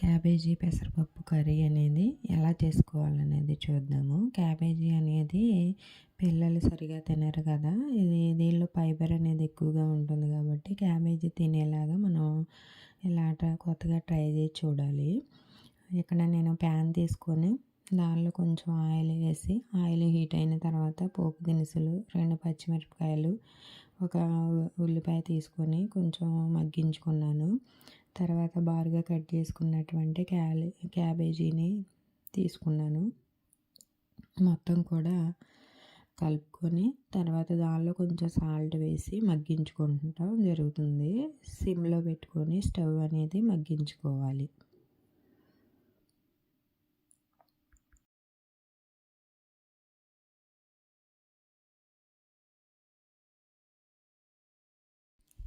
Cabbage పెసరపప్పు curry అనేది ఎలా చేసుకోవాలనేది చూద్దాము. క్యాబేజీ అనేది పిల్లలు సరిగా తినరు కదా. ఇది దీనిలో ఫైబర్ అనేది ఎక్కువగా ఉంటుంది కాబట్టి క్యాబేజీ తినేలాగా మనం ఇలా కొత్తగా ట్రై చేసి చూడాలి. ఇక్కడ నేను ప్యాన్ తీసుకొని దానిలో కొంచెం ఆయిల్ వేసి ఆయిల్ హీట్ అయిన తర్వాత పోపు దినుసులు రెండు పచ్చిమిరపకాయలు ఒక ఉల్లిపాయ తీసుకొని కొంచెం మగ్గించుకున్నాను. తర్వాత బారుగా కట్ చేసుకున్నటువంటి క్యాలి క్యాబేజీని తీసుకున్నాను. మొత్తం కూడా కలుపుకొని తర్వాత దానిలో కొంచెం సాల్ట్ వేసి మగ్గించుకుంటాం జరుగుతుంది. సిమ్లో పెట్టుకొని స్టవ్ అనేది మగ్గించుకోవాలి.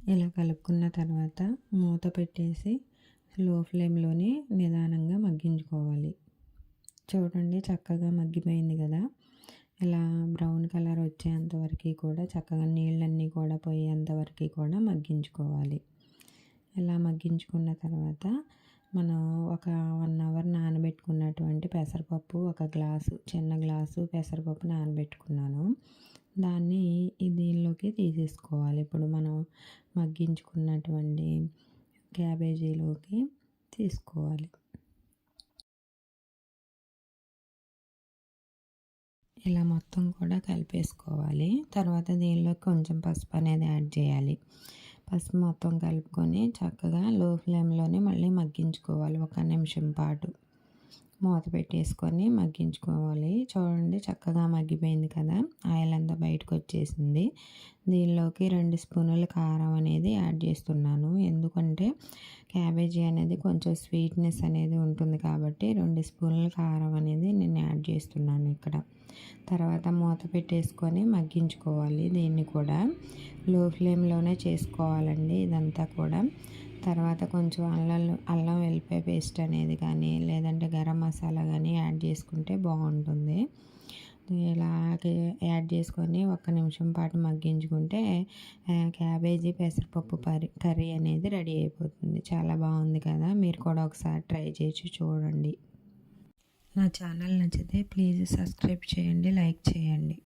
ఇలా కలుపుకున్న తర్వాత మూత పెట్టేసి లో ఫ్లేమ్లోనే నిదానంగా మగ్గించుకోవాలి. చూడండి చక్కగా మగ్గిపోయింది కదా. ఇలా బ్రౌన్ కలర్ వచ్చేంతవరకు కూడా చక్కగా నీళ్ళన్నీ కూడా పోయేంతవరకు కూడా మగ్గించుకోవాలి. ఇలా మగ్గించుకున్న తర్వాత మనం ఒక వన్ అవర్ నానబెట్టుకున్నటువంటి పెసరపప్పు ఒక గ్లాసు చిన్న గ్లాసు పెసరపప్పు నానబెట్టుకున్నాను. దాన్ని దీనిలోకి తీసేసుకోవాలి. ఇప్పుడు మనం మగ్గించుకున్నటువంటి క్యాబేజీలోకి తీసుకోవాలి. ఇలా మొత్తం కూడా కలిపేసుకోవాలి. తర్వాత దీనిలో కొంచెం పసుపు అనేది యాడ్ చేయాలి. పసుపు మొత్తం కలుపుకొని చక్కగా లో ఫ్లేమ్లోనే మళ్ళీ మగ్గించుకోవాలి. ఒక నిమిషం పాటు మూత పెట్టేసుకొని మగ్గించుకోవాలి. చూడండి చక్కగా మగ్గిపోయింది కదా. ఆయిల్ బయటకు వచ్చేసింది దీనిలోకి రెండు స్పూనుల కారం అనేది యాడ్ చేస్తున్నాను. ఎందుకంటే క్యాబేజీ అనేది కొంచెం స్వీట్నెస్ అనేది ఉంటుంది కాబట్టి రెండు స్పూన్ల కారం అనేది నేను యాడ్ చేస్తున్నాను ఇక్కడ. తర్వాత మూత పెట్టేసుకొని మగ్గించుకోవాలి దీన్ని కూడా. లో ఫ్లేమ్లోనే చేసుకోవాలండి ఇదంతా కూడా. తర్వాత కొంచెం అల్లం అల్లం వెల్లిపాయ పేస్ట్ అనేది కానీ లేదంటే గరం మసాలా కానీ యాడ్ చేసుకుంటే బాగుంటుంది. ఇలాగే యాడ్ చేసుకొని ఒక్క నిమిషం పాటు మగ్గించుకుంటే క్యాబేజీ పెసరపప్పు కర్రీ కర్రీ అనేది రెడీ అయిపోతుంది. చాలా బాగుంది కదా? మీరు కూడా ఒకసారి ట్రై చేసి చూడండి. నా ఛానల్ నచ్చితే ప్లీజ్ సబ్స్క్రైబ్ చేయండి లైక్ చేయండి.